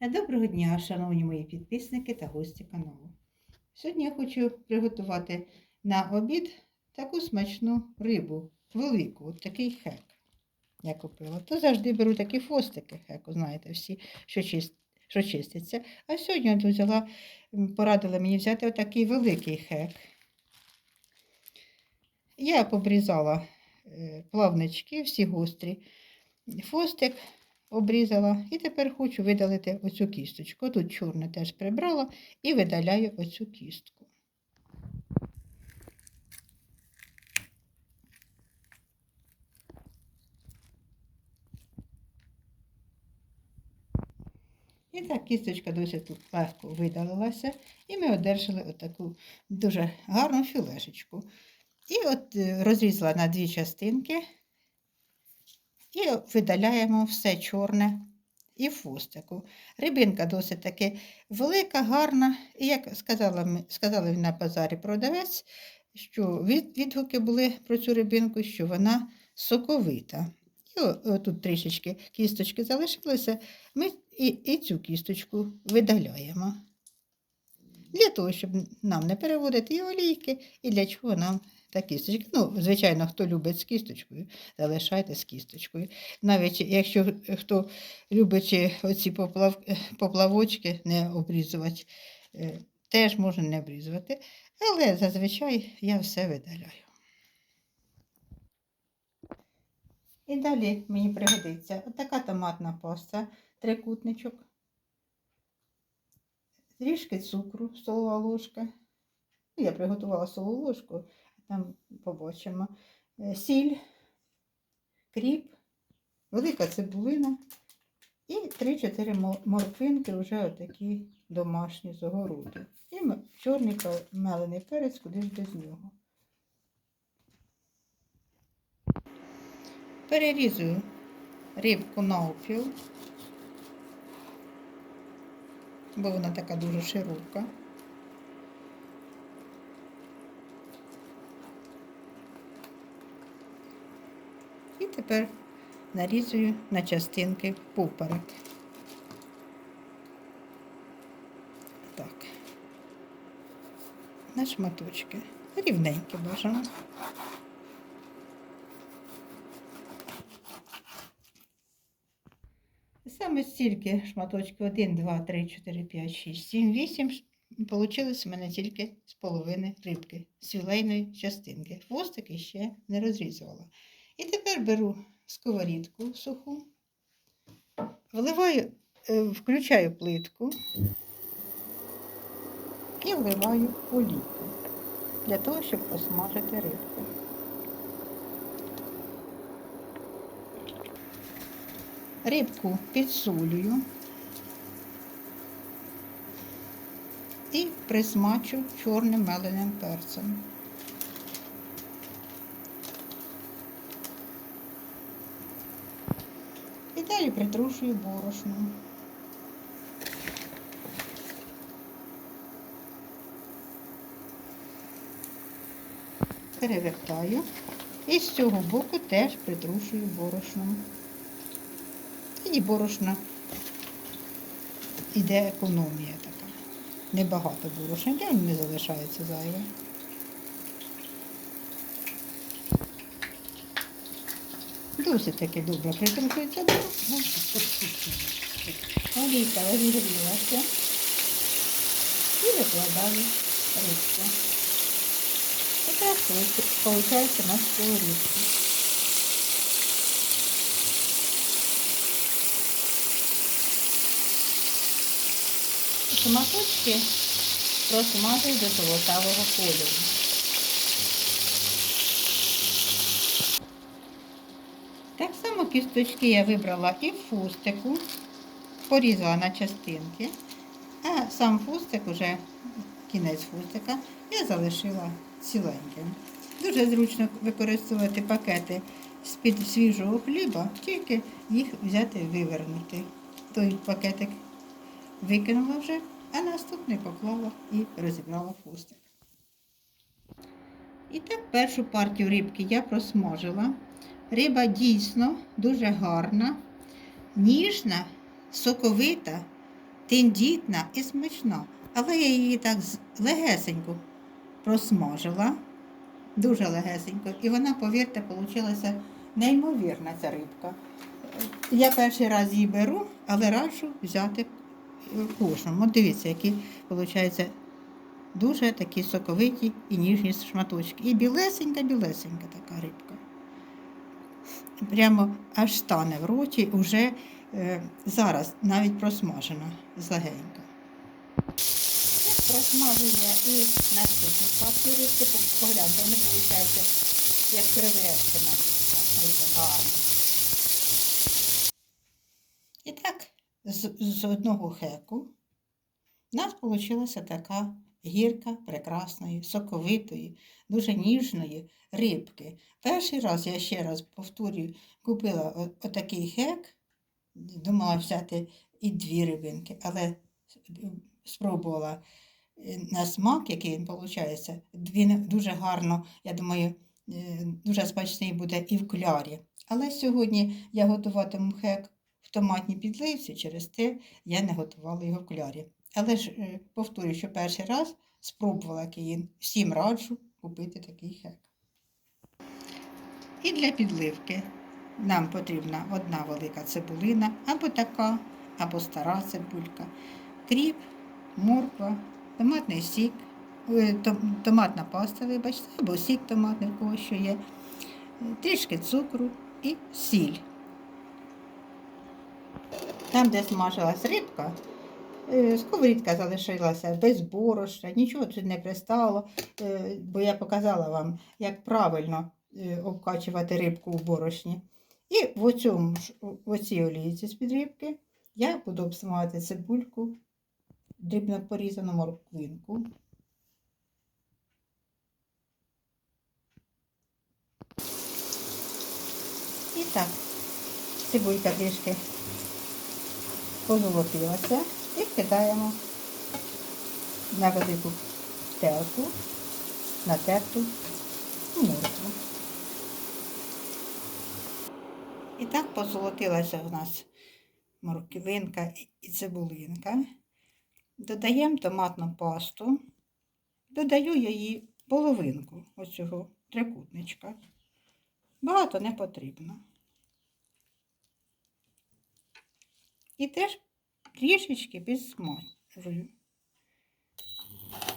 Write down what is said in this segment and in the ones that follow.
Доброго дня, шановні мої підписники та гості каналу. Сьогодні я хочу приготувати на обід таку смачну рибу, велику, от такий хек. Я купила. То завжди беру такі фостики хеку, знаєте, всі, що, чист, що чистяться. А сьогодні от взяла, порадила мені взяти отакий великий хек. Я побрізала е, плавнички, всі гострі. Фостик обрізала. І тепер хочу видалити оцю кісточку. Тут чорне теж прибрала і видаляю оцю кістку. І так кісточка досить легко видалилася, і ми одержали отаку дуже гарну філешечку. І от е, розрізала на дві частинки. І видаляємо все чорне і фустику. Рибинка досить таки велика, гарна. І як сказала, сказали на базарі продавець, що відгуки були про цю рибинку, що вона соковита. І отут трішечки кісточки залишилися, ми і, і цю кісточку видаляємо. Для того, щоб нам не переводити і олійки, і для чого нам та кісточка. Ну, звичайно, хто любить з кісточкою, залишайте з кісточкою. Навіть якщо хто любить оці поплав, поплавочки не обрізувати, е, теж можна не обрізувати. Але зазвичай я все видаляю. І далі мені пригодиться отака томатна паста, трикутничок, трішки цукру, столова ложка. Я приготувала столову ложку, там побачимо. Е, Сіль, кріп, велика цибулина і 3-4 мо- морквинки вже отакі домашні з огороду. І чорний мелений перець, куди ж без нього. Перерізую рибку навпіл, бо вона така дуже широка. І тепер нарізую на частинки поперек. Так. На шматочки. Рівненькі бажано. Саме стільки шматочків 1, 2, 3, 4, 5, 6, 7, 8 Получилось у мене тільки з половини рибки, з філейної частинки. Хвостики ще не розрізувала. І тепер беру сковорідку суху, вливаю, е, включаю плитку і вливаю олійку для того, щоб посмажити рибку. Рибку підсолюю і присмачу чорним меленим перцем. І далі притрушую борошном. Перевертаю. І з цього боку теж притрушую борошном. І борошна іде економія така. Небагато борошна, не залишається зайве. Досить таки добре притрушується борошно. Олійка розігрілася і викладаю рибку. Така виходить на сковорідку. Шматочки просмажую до золотавого кольору. Так само кісточки я вибрала і фустику, порізала на частинки, а сам фустик, уже кінець фустика, я залишила ціленьким. Дуже зручно використовувати пакети з-під свіжого хліба, тільки їх взяти вивернути. Той пакетик викинула вже, а наступний поклала і розібрала фустик. І так першу партію рибки я просмажила. Риба дійсно дуже гарна, ніжна, соковита тендітна і смачна. Але я її так легесенько просмажила, дуже легесенько. І вона, повірте, вийшла неймовірна ця рибка. Я перший раз її беру, але раджу взяти е, кожному. От дивіться, які виходить дуже такі соковиті і ніжні шматочки. І білесенька-білесенька така рибка. Прямо аж стане в роті, уже е, зараз навіть просмажена злегенька. Просмажує і наступну рибки, По- погляньте, вони виходять як креветки на гарно. І так, з, з одного хеку в нас вийшла така гірка прекрасної, соковитої, дуже ніжної рибки. Перший раз, я ще раз повторюю, купила отакий хек, думала взяти і дві рибинки, але спробувала е, на смак, який він виходить. Він дуже гарно, я думаю, е, дуже смачний буде і в клярі. Але сьогодні я готуватиму хек в томатній підливці, через те я не готувала його в клярі. Але ж е, повторюю, що перший раз спробувала киїн. Всім раджу купити такий хек. І для підливки нам потрібна одна велика цибулина, або така, або стара цибулька, кріп, морква, томатний сік, е, томатна паста, вибачте, або сік томатний, в кого що є, трішки цукру і сіль. Там, де смажилась рибка, сковорідка залишилася без борошна, нічого тут не пристало, е, бо я показала вам, як правильно е, обкачувати рибку у борошні. І в оцьому в оцій олійці з-під рибки я буду обсмагати цибульку, дрібно порізану морквинку. І так, цибулька трішки позолотилася і кидаємо на велику терку, натерту моркву. І так позолотилася у нас морквинка і цибулинка. Додаємо томатну пасту. Додаю її половинку оцього трикутничка. Багато не потрібно. І теж трішечки підсмажую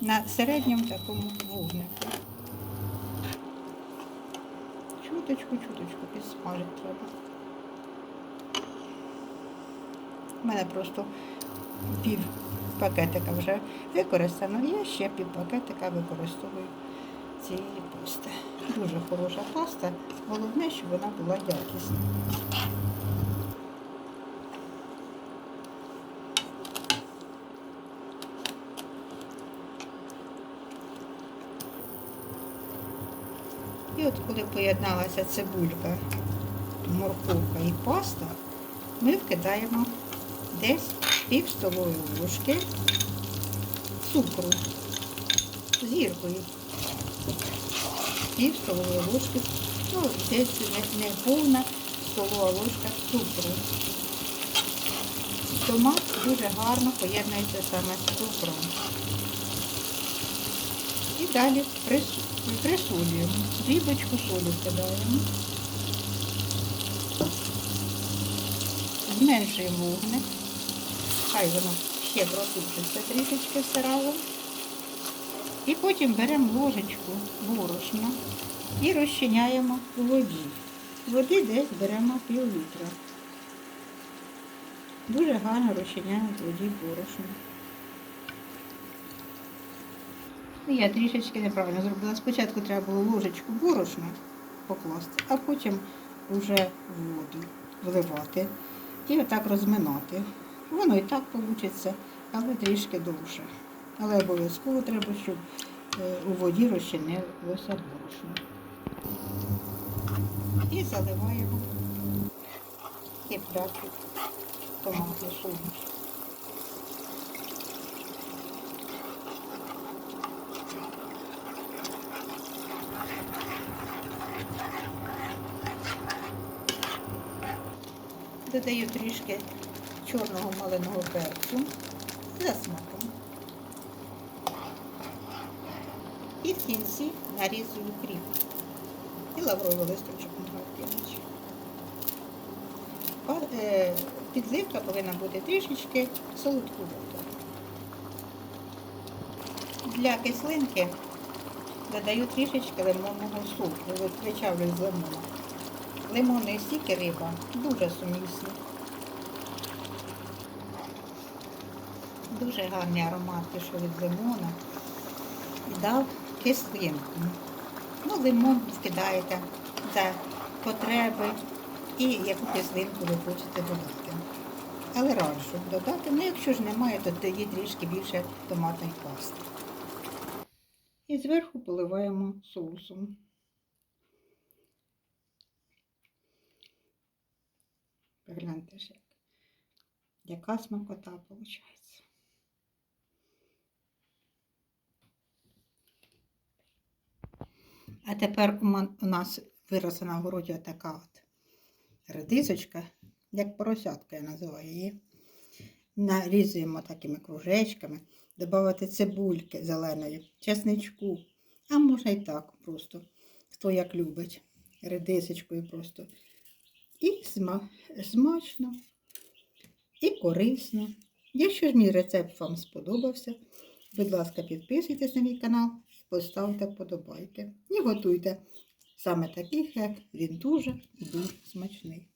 на середньому такому вогнику. Чуточку, чуточку підсмажити треба. У мене просто пів пакетика вже використано. Я ще пів пакетика використовую цієї пасти. Дуже хороша паста. Головне, щоб вона була якісна. От коли поєдналася цибулька, морковка і паста, ми вкидаємо десь пів столової ложки цукру з гіркою. Пів столової ложки, ну, десь не, не повна столова ложка цукру. Томат дуже гарно поєднується саме з цукром. І далі прис- присолюємо. Дрібочку солі вкидаємо. Зменшуємо вогник. Хай воно ще протушиться трішечки все разом. І потім беремо ложечку борошна і розчиняємо у воді. Води десь беремо пів літра. Дуже гарно розчиняємо воді борошно. Ну, Я трішечки неправильно зробила. Спочатку треба було ложечку борошна покласти, а потім вже воду вливати і отак розминати. Воно і так вийде, але трішки довше. Але обов'язково треба, щоб е, у воді розчинилося борошно. І заливаємо киплячу томатну суміш. Додаю трішки чорного маленого перцю. за смаком. І в кінці нарізую кріп. І лавровий листочок вкинути. Е, Підливка повинна бути трішечки солодкувата. Для кислинки додаю трішечки лимонного соку, вичавлю з лимона. Лимонний сік і риба дуже сумісні. Дуже гарний аромат пішов від лимона і дав кислинку. Ну, лимон скидаєте за потреби і яку кислинку ви хочете додати. Але раджу додати, ну якщо ж немає, то тоді трішки більше томатної пасти. І зверху поливаємо соусом. Погляньте ж, як. яка смакота виходить. А тепер у нас виросла на городі така от редисочка, як поросятка я називаю її. Нарізуємо такими кружечками, додати цибульки зеленої, чесничку, а можна і так просто, хто як любить, редисочкою просто. І смачно, і корисно. Якщо ж мій рецепт вам сподобався, будь ласка, підписуйтесь на мій канал поставте подобайки. І готуйте саме таких, як він дуже дуже смачний.